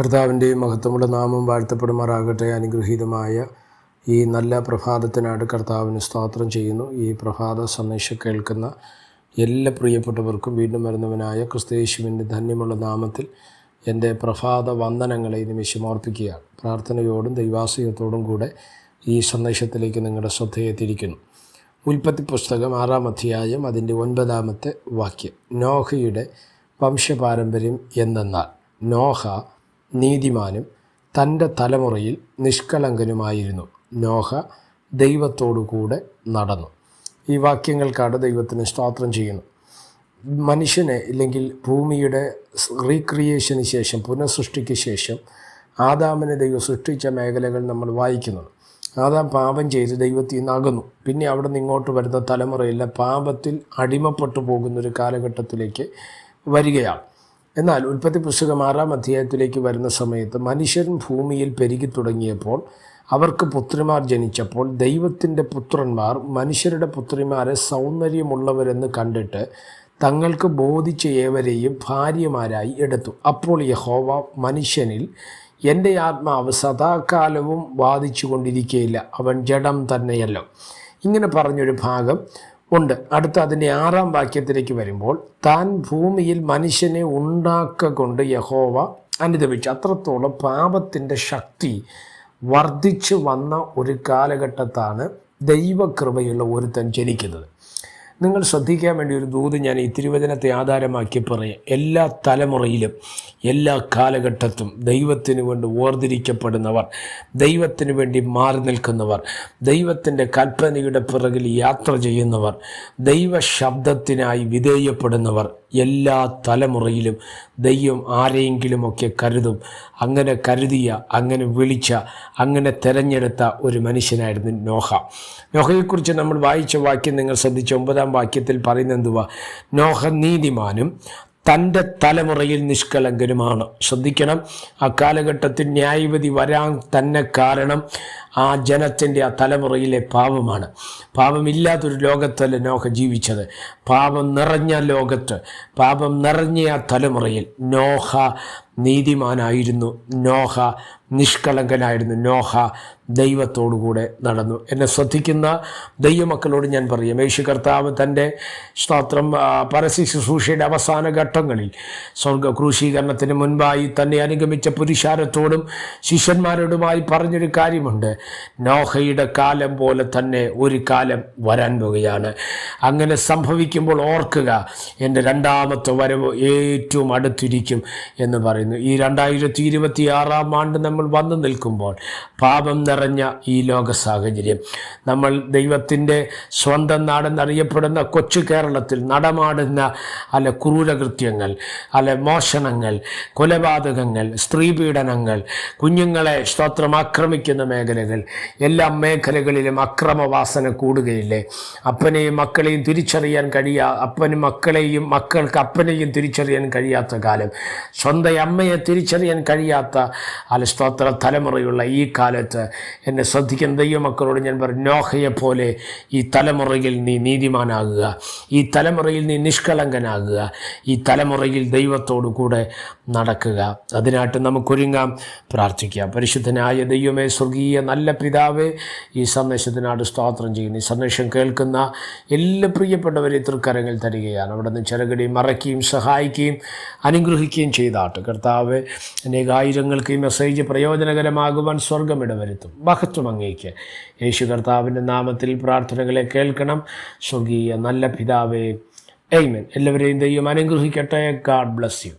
കർത്താവിന്റെയും മഹത്വമുള്ള നാമം വാഴ്ത്തപ്പെടുമാറാകട്ടെ. അനുഗ്രഹീതമായ ഈ നല്ല പ്രഭാതത്തിനായിട്ട് കർത്താവിന് സ്തോത്രം ചെയ്യുന്നു. ഈ പ്രഭാത സന്ദേശം കേൾക്കുന്ന എല്ലാ പ്രിയപ്പെട്ടവർക്കും വീണ്ടും വരുന്നവനായ ക്രിസ്തയേശുവിന്റെ ധന്യമുള്ള നാമത്തിൽ എന്റെ പ്രഭാത വന്ദനങ്ങളെ നിമിഷം ഓർപ്പിക്കുകയാണ്. പ്രാർത്ഥനയോടും ദൈവാസയത്തോടും കൂടെ ഈ സന്ദേശത്തിലേക്ക് നിങ്ങളുടെ ശ്രദ്ധയെ തിരിക്കുന്നു. ഉൽപ്പത്തി പുസ്തകം ആറാം അധ്യായം അതിന്റെ ഒൻപതാമത്തെ വാക്യം. നോഹയുടെ വംശപാരമ്പര്യം എന്തെന്നാൽ നോഹ നീതിമാനും തന്റെ തലമുറയിൽ നിഷ്കളങ്കനുമായിരുന്നു. നോഹ ദൈവത്തോടു കൂടെ നടന്നു. ഈ വാക്യങ്ങൾക്കാണ് ദൈവത്തിന് സ്തോത്രം ചെയ്യുന്നു. മനുഷ്യനെ ഇല്ലെങ്കിൽ ഭൂമിയുടെ റീക്രിയേഷന് ശേഷം പുനഃസൃഷ്ടിക്ക് ശേഷം ആദാമിനെ ദൈവം സൃഷ്ടിച്ച മേഖലകൾ നമ്മൾ വായിക്കുന്നുണ്ട്. ആദാം പാപം ചെയ്ത് ദൈവത്തിൽ നിന്ന് അകന്നു പിന്നെ അവിടെ നിന്ന് ഇങ്ങോട്ട് വരുന്ന തലമുറയിലെ പാപത്തിൽ അടിമപ്പെട്ടു പോകുന്നൊരു കാലഘട്ടത്തിലേക്ക് വരികയാണ്. എന്നാൽ ഉൽപ്പത്തി പുസ്തകം ആറാം അധ്യായത്തിലേക്ക് വരുന്ന സമയത്ത് മനുഷ്യൻ ഭൂമിയിൽ പെരുകി തുടങ്ങിയപ്പോൾ അവർക്ക് പുത്രിമാർ ജനിച്ചപ്പോൾ ദൈവത്തിന്റെ പുത്രന്മാർ മനുഷ്യരുടെ പുത്രിമാരെ സൗന്ദര്യമുള്ളവരെന്ന് കണ്ടിട്ട് തങ്ങൾക്ക് ബോധിച്ച ഏവരെയും ഭാര്യമാരായി എടുത്തു. അപ്പോൾ യഹോവ മനുഷ്യനിൽ എന്റെ ആത്മാവ് സദാകാലവും ബാധിച്ചു കൊണ്ടിരിക്കുകയില്ല അവൻ ജഡം തന്നെയല്ലോ. ഇങ്ങനെ പറഞ്ഞൊരു ഭാഗം ഉണ്ട്. അടുത്ത അതിന്റെ ആറാം വാക്യത്തിലേക്ക് വരുമ്പോൾ താൻ ഭൂമിയിൽ മനുഷ്യനെ ഉണ്ടാക്കൊണ്ട് യഹോവ അനുദപിച്ചു. അത്രത്തോളം പാപത്തിന്റെ ശക്തി വർദ്ധിച്ചു വന്ന ഒരു കാലഘട്ടത്താണ് ദൈവകൃപയുള്ള ഒരുത്തൻ ജനിക്കുന്നത്. നിങ്ങൾ ശ്രദ്ധിക്കാൻ വേണ്ടി ഒരു ദൂത് ഞാൻ ഈ തിരുവചനത്തെ ആധാരമാക്കി പറയാം. എല്ലാ തലമുറയിലും എല്ലാ കാലഘട്ടത്തും ദൈവത്തിന് വേണ്ടി വേർതിരിക്കപ്പെടുന്നവർ ദൈവത്തിന് വേണ്ടി മാറി നിൽക്കുന്നവർ ദൈവത്തിന്റെ കൽപ്പനയുടെ പിറകിൽ യാത്ര ചെയ്യുന്നവർ ദൈവ ശബ്ദത്തിനായി വിധേയപ്പെടുന്നവർ എല്ലാ തലമുറയിലും ദൈവം ആരെയെങ്കിലുമൊക്കെ കരുതും. അങ്ങനെ കരുതിയ അങ്ങനെ വിളിച്ച അങ്ങനെ തിരഞ്ഞെടുത്ത ഒരു മനുഷ്യനായിരുന്നു നോഹ. നോഹയെക്കുറിച്ച് നമ്മൾ വായിച്ച വാക്യം നിങ്ങൾ ശ്രദ്ധിച്ച ഒമ്പതാം വാക്യത്തിൽ പറയുന്ന എന്തുവാ നോഹ നീതിമാനും തന്റെ തലമുറയിൽ നിഷ്കളങ്കനുമാണ്. ശ്രദ്ധിക്കണം ആ കാലഘട്ടത്തിൽ ന്യായവിധി വരാൻ തന്നെ കാരണം ആ ജനത്തിന്റെ ആ തലമുറയിലെ പാപമാണ്. പാപമില്ലാത്തൊരു ലോകത്തല്ല നോഹ ജീവിച്ചത്? പാപം നിറഞ്ഞ ലോകത്ത് പാപം നിറഞ്ഞ ആ തലമുറയിൽ നോഹ നീതിമാനായിരുന്നു നോഹ നിഷ്കളങ്കനായിരുന്നു നോഹ ദൈവത്തോടുകൂടെ നടന്നു. എന്നെ ശ്രദ്ധിക്കുന്ന ദൈവമക്കളോട് ഞാൻ പറയും യേശു കർത്താവ് തന്റെ സ്തോത്രം പരസ്യ ശുശ്രൂഷയുടെ അവസാന ഘട്ടങ്ങളിൽ സ്വർഗ ക്രൂശീകരണത്തിന് മുൻപായി തന്നെ അനുഗമിച്ച പുരുഷാരത്തോടും ശിഷ്യന്മാരോടുമായി പറഞ്ഞൊരു കാര്യമുണ്ട്. നോഹയുടെ കാലം പോലെ തന്നെ ഒരു കാലം വരാൻ പോവുകയാണ് അങ്ങനെ സംഭവിക്കുമ്പോൾ ഓർക്കുക എന്റെ രണ്ടാമത്തെ വരവ് ഏറ്റവും അടുത്തിരിക്കും എന്ന് പറയുന്നു. ഈ രണ്ടായിരത്തി ഇരുപത്തി ആറാം ആണ്ട് നമ്മൾ വന്നു നിൽക്കുമ്പോൾ പാപം നിറഞ്ഞ ഈ ലോക സാഹചര്യം. നമ്മൾ ദൈവത്തിന്റെ സ്വന്തം നാടെന്നറിയപ്പെടുന്ന കൊച്ചു കേരളത്തിൽ നടമാടുന്ന അല്ല ക്രൂരകൃത്യങ്ങൾ അല്ല മോഷണങ്ങൾ കൊലപാതകങ്ങൾ സ്ത്രീ പീഡനങ്ങൾ കുഞ്ഞുങ്ങളെ സ്തോത്രം ആക്രമിക്കുന്ന മേഖലകൾ എല്ലാ മേഖലകളിലും അക്രമവാസന കൂടുകയില്ലേ? അപ്പനെയും മക്കളെയും തിരിച്ചറിയാൻ കഴിയാ അപ്പനും മക്കളെയും മക്കൾക്ക് അപ്പനെയും തിരിച്ചറിയാൻ കഴിയാത്ത കാലം. സ്വന്തം അമ്മയെ തിരിച്ചറിയാൻ കഴിയാത്ത അലസ്തോത്ര സ്തോത്ര തലമുറയുള്ള ഈ കാലത്ത് എന്നെ ശ്രദ്ധിക്കുന്ന ദൈവമക്കളോട് ഞാൻ പറയും നോഹയെ പോലെ ഈ തലമുറയിൽ നീ നീതിമാനാകുക ഈ തലമുറയിൽ നീ നിഷ്കളങ്കനാകുക ഈ തലമുറയിൽ ദൈവത്തോടു കൂടെ നടക്കുക. അതിനായിട്ട് നമുക്കൊരുങ്ങാം പ്രാർത്ഥിക്കാം. പരിശുദ്ധനായ ദൈവമേ സ്വർഗീയ നല്ല പിതാവേ ഈ സന്ദേശത്തിനാട് സ്തോത്രം ചെയ്യുന്നു. ഈ സന്ദേശം കേൾക്കുന്ന എല്ലാ പ്രിയപ്പെട്ടവരെ തൃക്കരങ്ങൾ തരികയാണ്. അവിടെ നിന്ന് ചെറുകടി മറയ്ക്കുകയും സഹായിക്കുകയും അനുഗ്രഹിക്കുകയും ചെയ്താട്ട്. കർത്താവ് അനേകായിരങ്ങൾക്ക് ഈ മെസ്സേജ് പ്രയോജനകരമാകുവാൻ സ്വർഗം ഇടവരുത്തും. മഹത്വം അങ്ങേക്ക്. യേശു കർത്താവിന്റെ നാമത്തിൽ പ്രാർത്ഥനകളെ കേൾക്കണം. സ്വർഗീയ നല്ല പിതാവേ എയ്മൻ എല്ലാവരെയും ദൈവം അനുഗ്രഹിക്കട്ടെ. God bless you